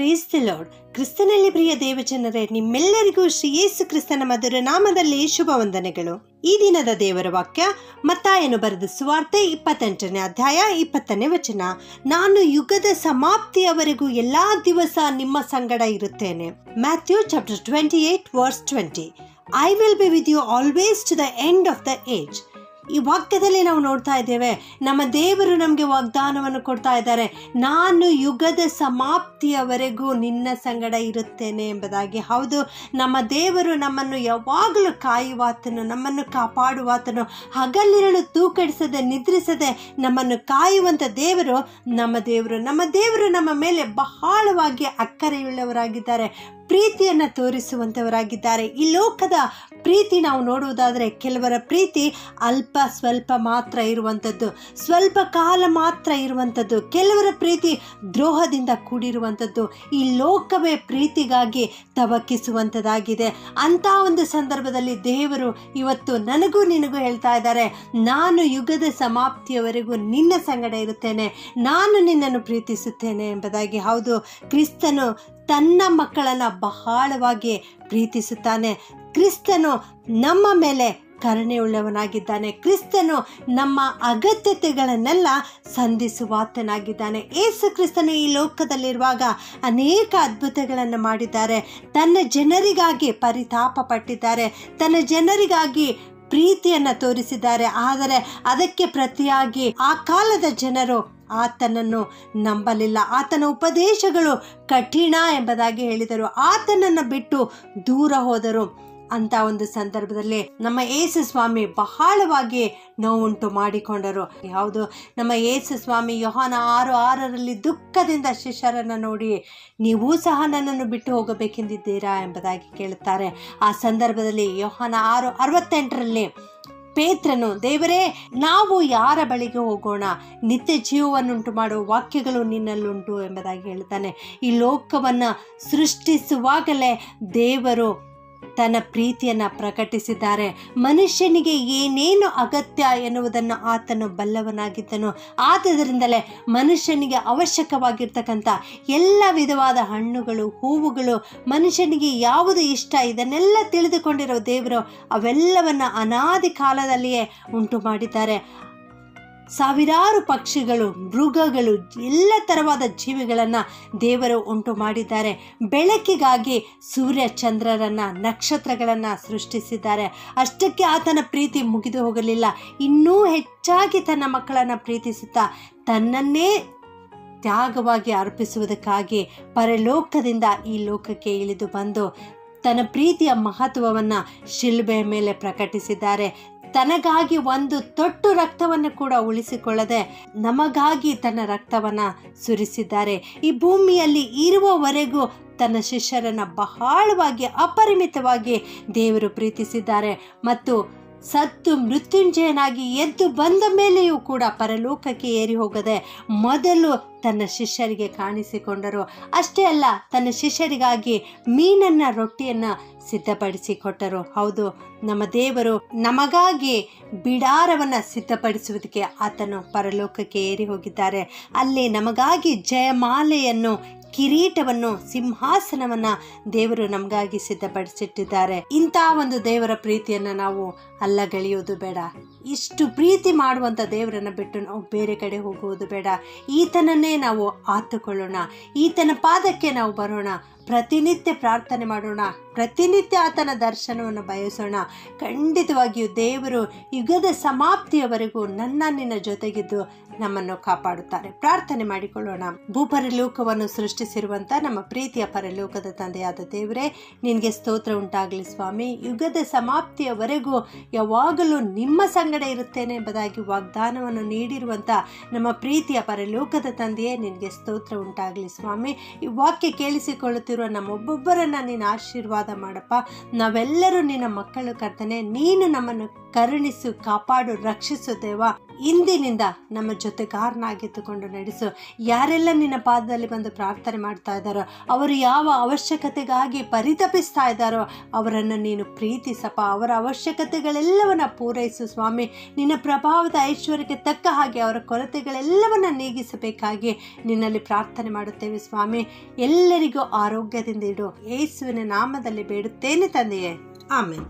Praise the lord ಕ್ರಿಸ್ತನಲ್ಲಿ ಪ್ರಿಯ ದೇವಜನರೇ, ನಿಮ್ಮೆಲ್ಲರಿಗೂ ಶ್ರೀ ಯೇಸು ಕ್ರಿಸ್ತನ ಮಧುರ ನಾಮದಲ್ಲಿ ಶುಭ ವಂದನೆಗಳು ಈ ದಿನದ ದೇವರ ವಾಕ್ಯ, ಮತ್ತಾಯನು ಬರೆದ ಸುವಾರ್ತೆ ಇಪ್ಪತ್ತೆಂಟನೇ ಅಧ್ಯಾಯ ಇಪ್ಪತ್ತನೇ ವಚನ. ನಾನು ಯುಗದ ಸಮಾಪ್ತಿಯವರೆಗೂ ಎಲ್ಲಾ ದಿವಸ ನಿಮ್ಮ ಸಂಗಡ ಇರುತ್ತೇನೆ. Matthew chapter twenty eight verse twenty I will be with you always to the end of the age ಈ ವಾಕ್ಯದಲ್ಲಿ ನಾವು ನೋಡ್ತಾ ಇದ್ದೇವೆ, ನಮ್ಮ ದೇವರು ನಮಗೆ ವಾಗ್ದಾನವನ್ನು ಕೊಡ್ತಾ ಇದ್ದಾರೆ. ನಾನು ಯುಗದ ಸಮಾಪ್ತಿಯವರೆಗೂ ನಿನ್ನ ಸಂಗಡ ಇರುತ್ತೇನೆ ಎಂಬುದಾಗಿ. ಹೌದು, ನಮ್ಮ ದೇವರು ನಮ್ಮನ್ನು ಯಾವಾಗಲೂ ಕಾಯುವಾತನು, ನಮ್ಮನ್ನು ಕಾಪಾಡುವಾತನು. ಹಗಲಿರಳು ತೂಕಡಿಸದೆ, ನಿದ್ರಿಸದೆ ನಮ್ಮನ್ನು ಕಾಯುವಂಥ ದೇವರು ನಮ್ಮ ದೇವರು. ನಮ್ಮ ದೇವರು ನಮ್ಮ ಮೇಲೆ ಬಹಳವಾಗಿ ಅಕ್ಕರೆಯುಳ್ಳವರಾಗಿದ್ದಾರೆ. ಪ್ರೀತಿಯನ್ನು ತೋರಿಸುವಂಥವರಾಗಿದ್ದಾರೆ ಈ ಲೋಕದ ಪ್ರೀತಿ ನಾವು ನೋಡುವುದಾದರೆ ಕೆಲವರ ಪ್ರೀತಿ ಅಲ್ಪ ಸ್ವಲ್ಪ ಮಾತ್ರ ಇರುವಂಥದ್ದು ಸ್ವಲ್ಪ ಕಾಲ ಮಾತ್ರ ಇರುವಂಥದ್ದು ಕೆಲವರ ಪ್ರೀತಿ ದ್ರೋಹದಿಂದ ಕೂಡಿರುವಂಥದ್ದು ಈ ಲೋಕವೇ ಪ್ರೀತಿಗಾಗಿ ತವಕಿಸುವಂಥದ್ದಾಗಿದೆ ಅಂಥ ಒಂದು ಸಂದರ್ಭದಲ್ಲಿ ದೇವರು ಇವತ್ತು ನನಗೂ ನಿನಗೂ ಹೇಳ್ತಾ ಇದ್ದಾರೆ, ನಾನು ಯುಗದ ಸಮಾಪ್ತಿಯವರೆಗೂ ನಿನ್ನ ಸಂಗಡ ಇರುತ್ತೇನೆ. ನಾನು ನಿನ್ನನ್ನು ಪ್ರೀತಿಸುತ್ತೇನೆ ಎಂಬುದಾಗಿ. ಹೌದು, ಕ್ರಿಸ್ತನು ತನ್ನ ಮಕ್ಕಳನ್ನು ಬಹಳವಾಗಿ ಪ್ರೀತಿಸುತ್ತಾನೆ. ಕ್ರಿಸ್ತನು ನಮ್ಮ ಮೇಲೆ ಕರುಣೆಯುಳ್ಳವನಾಗಿದ್ದಾನೆ. ಕ್ರಿಸ್ತನು ನಮ್ಮ ಅಗತ್ಯತೆಗಳನ್ನೆಲ್ಲ ಸಂಧಿಸುವಾತನಾಗಿದ್ದಾನೆ. ಏಸು ಕ್ರಿಸ್ತನು ಈ ಲೋಕದಲ್ಲಿರುವಾಗ ಅನೇಕ ಅದ್ಭುತಗಳನ್ನು ಮಾಡಿದ್ದಾರೆ. ತನ್ನ ಜನರಿಗಾಗಿ ಪರಿತಾಪ ಪಟ್ಟಿದ್ದಾರೆ ತನ್ನ ಜನರಿಗಾಗಿ ಪ್ರೀತಿಯನ್ನು ತೋರಿಸಿದ್ದಾರೆ. ಆದರೆ ಅದಕ್ಕೆ ಪ್ರತಿಯಾಗಿ ಆ ಕಾಲದ ಜನರು ಆತನನ್ನು ನಂಬಲಿಲ್ಲ. ಆತನ ಉಪದೇಶಗಳು ಕಠಿಣ ಎಂಬುದಾಗಿ ಹೇಳಿದರು. ಆತನನ್ನು ಬಿಟ್ಟು ದೂರ ಹೋದರು. ಅಂತ ಒಂದು ಸಂದರ್ಭದಲ್ಲಿ ನಮ್ಮ ಏಸು ಸ್ವಾಮಿ ಬಹಳವಾಗಿ ನೋವುಂಟು ಮಾಡಿಕೊಂಡರು. ಯಾವುದು ನಮ್ಮ ಏಸು ಸ್ವಾಮಿ ಯೋಹಾನ ಆರು ಆರರಲ್ಲಿ ದುಃಖದಿಂದ ಶಿಷ್ಯರನ್ನು ನೋಡಿ, ನೀವು ಸಹ ನನ್ನನ್ನು ಬಿಟ್ಟು ಹೋಗಬೇಕೆಂದಿದ್ದೀರಾ? ಎಂಬುದಾಗಿ ಕೇಳುತ್ತಾರೆ. ಆ ಸಂದರ್ಭದಲ್ಲಿ ಯೋಹಾನ ಆರು ಅರವತ್ತೆಂಟರಲ್ಲಿ ಪೇತ್ರನು, ದೇವರೇ, ನಾವು ಯಾರ ಬಳಿಗೆ ಹೋಗೋಣ? ನಿತ್ಯ ಜೀವವನ್ನುಂಟು ಮಾಡುವ ವಾಕ್ಯಗಳು ನಿನ್ನಲ್ಲುಂಟು? ಎಂಬುದಾಗಿ ಹೇಳ್ತಾನೆ ಈ ಲೋಕವನ್ನು ಸೃಷ್ಟಿಸುವಾಗಲೇ ದೇವರು ತನ್ನ ಪ್ರೀತಿಯನ್ನು ಪ್ರಕಟಿಸಿದ್ದಾರೆ. ಮನುಷ್ಯನಿಗೆ ಏನೇನು ಅಗತ್ಯ ಎನ್ನುವುದನ್ನು ಆತನು ಬಲ್ಲವನಾಗಿದ್ದನು. ಆದ್ದರಿಂದಲೇ ಮನುಷ್ಯನಿಗೆ ಅವಶ್ಯಕವಾಗಿರ್ತಕ್ಕಂಥ ಎಲ್ಲ ವಿಧವಾದ ಹಣ್ಣುಗಳು, ಹೂವುಗಳು, ಮನುಷ್ಯನಿಗೆ ಯಾವುದು ಇಷ್ಟ ಇದನ್ನೆಲ್ಲ ತಿಳಿದುಕೊಂಡಿರೋ ದೇವರು ಅವೆಲ್ಲವನ್ನು ಅನಾದಿ ಕಾಲದಲ್ಲಿಯೇ ಉಂಟು ಮಾಡಿದ್ದಾರೆ ಸಾವಿರಾರು ಪಕ್ಷಿಗಳು, ಮೃಗಗಳು, ಎಲ್ಲ ಥರವಾದ ಜೀವಿಗಳನ್ನು ದೇವರು ಉಂಟು ಮಾಡಿದ್ದಾರೆ. ಬೆಳಕಿಗಾಗಿ ಸೂರ್ಯ ಚಂದ್ರರನ್ನು, ನಕ್ಷತ್ರಗಳನ್ನು ಸೃಷ್ಟಿಸಿದ್ದಾರೆ. ಅಷ್ಟಕ್ಕೆ ಆತನ ಪ್ರೀತಿ ಮುಗಿದು ಹೋಗಲಿಲ್ಲ. ಇನ್ನೂ ಹೆಚ್ಚಾಗಿ ತನ್ನ ಮಕ್ಕಳನ್ನು ಪ್ರೀತಿಸುತ್ತಾ ತನ್ನನ್ನೇ ತ್ಯಾಗವಾಗಿ ಅರ್ಪಿಸುವುದಕ್ಕಾಗಿ ಪರಲೋಕದಿಂದ ಈ ಲೋಕಕ್ಕೆ ಇಳಿದು ಬಂದು ತನ್ನ ಪ್ರೀತಿಯ ಮಹತ್ವವನ್ನು ಶಿಲ್ಬೆಯ ಮೇಲೆ ಪ್ರಕಟಿಸಿದ್ದಾರೆ. ತನಗಾಗಿ ಒಂದು ತೊಟ್ಟು ರಕ್ತವನ್ನು ಕೂಡ ಉಳಿಸಿಕೊಳ್ಳದೆ ನಮಗಾಗಿ ತನ್ನ ರಕ್ತವನ್ನು ಸುರಿಸಿದ್ದಾರೆ. ಈ ಭೂಮಿಯಲ್ಲಿ ಇರುವವರೆಗೂ ತನ್ನ ಶಿಷ್ಯರನ್ನು ಬಹಳವಾಗಿ ಅಪರಿಮಿತವಾಗಿ ದೇವರು ಪ್ರೀತಿಸಿದ್ದಾರೆ. ಮತ್ತು ಸತ್ತು ಮೃತ್ಯುಂಜಯನಾಗಿ ಎದ್ದು ಬಂದ ಮೇಲೆಯೂ ಕೂಡ ಪರಲೋಕಕ್ಕೆ ಏರಿ ಹೋಗದೆ ಮೊದಲು ತನ್ನ ಶಿಷ್ಯರಿಗೆ ಕಾಣಿಸಿಕೊಂಡರು. ಅಷ್ಟೇ ಅಲ್ಲ, ತನ್ನ ಶಿಷ್ಯರಿಗಾಗಿ ಮೀನನ್ನ, ರೊಟ್ಟಿಯನ್ನು ಸಿದ್ಧಪಡಿಸಿಕೊಟ್ಟರು. ಹೌದು, ನಮ್ಮ ದೇವರು ನಮಗಾಗಿ ಬಿಡಾರವನ್ನು ಸಿದ್ಧಪಡಿಸುವುದಕ್ಕೆ ಆತನು ಪರಲೋಕಕ್ಕೆ ಏರಿ ಹೋಗಿದ್ದಾರೆ. ಅಲ್ಲಿ ನಮಗಾಗಿ ಜಯಮಾಲೆಯನ್ನು, ಕಿರೀಟವನ್ನು, ಸಿಂಹಾಸನವನ್ನ ದೇವರು ನಮಗಾಗಿ ಸಿದ್ಧಪಡಿಸಿಟ್ಟಿದ್ದಾರೆ. ಇಂತಹ ಒಂದು ದೇವರ ಪ್ರೀತಿಯನ್ನು ನಾವು ಅಲ್ಲಗಳೆಯೋದು ಬೇಡ. ಇಷ್ಟು ಪ್ರೀತಿ ಮಾಡುವಂಥ ದೇವರನ್ನು ಬಿಟ್ಟು ನಾವು ಬೇರೆ ಕಡೆ ಹೋಗುವುದು ಬೇಡ. ಈತನನ್ನೇ ನಾವು ಆತುಕೊಳ್ಳೋಣ. ಈತನ ಪಾದಕ್ಕೆ ನಾವು ಬರೋಣ. ಪ್ರತಿನಿತ್ಯ ಪ್ರಾರ್ಥನೆ ಮಾಡೋಣ, ಪ್ರತಿನಿತ್ಯ ಆತನ ದರ್ಶನವನ್ನು ಬಯಸೋಣ. ಖಂಡಿತವಾಗಿಯೂ ದೇವರು ಯುಗದ ಸಮಾಪ್ತಿಯವರೆಗೂ ನನ್ನ, ನಿನ್ನ ಜೊತೆಗಿದ್ದು ನಮ್ಮನ್ನು ಕಾಪಾಡುತ್ತಾರೆ. ಪ್ರಾರ್ಥನೆ ಮಾಡಿಕೊಳ್ಳೋಣ. ಭೂಪರಲೋಕವನ್ನು ಸೃಷ್ಟಿಸಿರುವಂಥ ನಮ್ಮ ಪ್ರೀತಿಯ ಪರಲೋಕದ ತಂದೆಯಾದ ದೇವರೇ, ನಿನಗೆ ಸ್ತೋತ್ರ ಉಂಟಾಗಲಿ ಸ್ವಾಮಿ. ಯುಗದ ಸಮಾಪ್ತಿಯವರೆಗೂ ಯಾವಾಗಲೂ ನಿಮ್ಮ ಸಂಗಡ ಇರುತ್ತೇನೆ ಎಂಬುದಾಗಿ ವಾಗ್ದಾನವನ್ನು ನೀಡಿರುವಂಥ ನಮ್ಮ ಪ್ರೀತಿಯ ಪರಲೋಕದ ತಂದೆಯೇ, ನಿನಗೆ ಸ್ತೋತ್ರ ಉಂಟಾಗಲಿ ಸ್ವಾಮಿ. ಈ ವಾಕ್ಯ ಕೇಳಿಸಿಕೊಳ್ಳುತ್ತಿರುವ ನಮ್ಮೊಬ್ಬೊಬ್ಬರನ್ನ ನೀನು ಆಶೀರ್ವಾದ ಮಾಡಪ್ಪ. ನಾವೆಲ್ಲರೂ ನಿನ್ನ ಮಕ್ಕಳು ಕರ್ತನೆ. ನೀನು ನಮ್ಮನ್ನು ಕರುಣಿಸು, ಕಾಪಾಡು, ರಕ್ಷಿಸು ದೇವ. ಇಂದಿನಿಂದ ನಮ್ಮ ಜೊತೆಗಾರನಾಗಿದ್ದುಕೊಂಡು ನಡೆಸು. ಯಾರೆಲ್ಲ ನಿನ್ನ ಪಾದದಲ್ಲಿ ಬಂದು ಪ್ರಾರ್ಥನೆ ಮಾಡ್ತಾ ಇದ್ದಾರೋ, ಅವರು ಯಾವ ಅವಶ್ಯಕತೆಗಾಗಿ ಪರಿತಪಿಸ್ತಾ ಇದ್ದಾರೋ, ಅವರನ್ನು ನೀನು ಪ್ರೀತಿಸಪ್ಪ. ಅವರ ಅವಶ್ಯಕತೆಗಳೆಲ್ಲವನ್ನ ಪೂರೈಸು ಸ್ವಾಮಿ. ನಿನ್ನ ಪ್ರಭಾವದ ಐಶ್ವರ್ಯಕ್ಕೆ ತಕ್ಕ ಹಾಗೆ ಅವರ ಕೊರತೆಗಳೆಲ್ಲವನ್ನ ನೀಗಿಸಬೇಕಾಗಿ ನಿನ್ನಲ್ಲಿ ಪ್ರಾರ್ಥನೆ ಮಾಡುತ್ತೇವೆ ಸ್ವಾಮಿ. ಎಲ್ಲರಿಗೂ ಆರೋಗ್ಯದಿಂದ ಇಡು. ಯೇಸುವಿನ ನಾಮದಲ್ಲಿ ಬೇಡುತ್ತೇನೆ ತಂದೆಯೇ. ಆಮೇಲೆ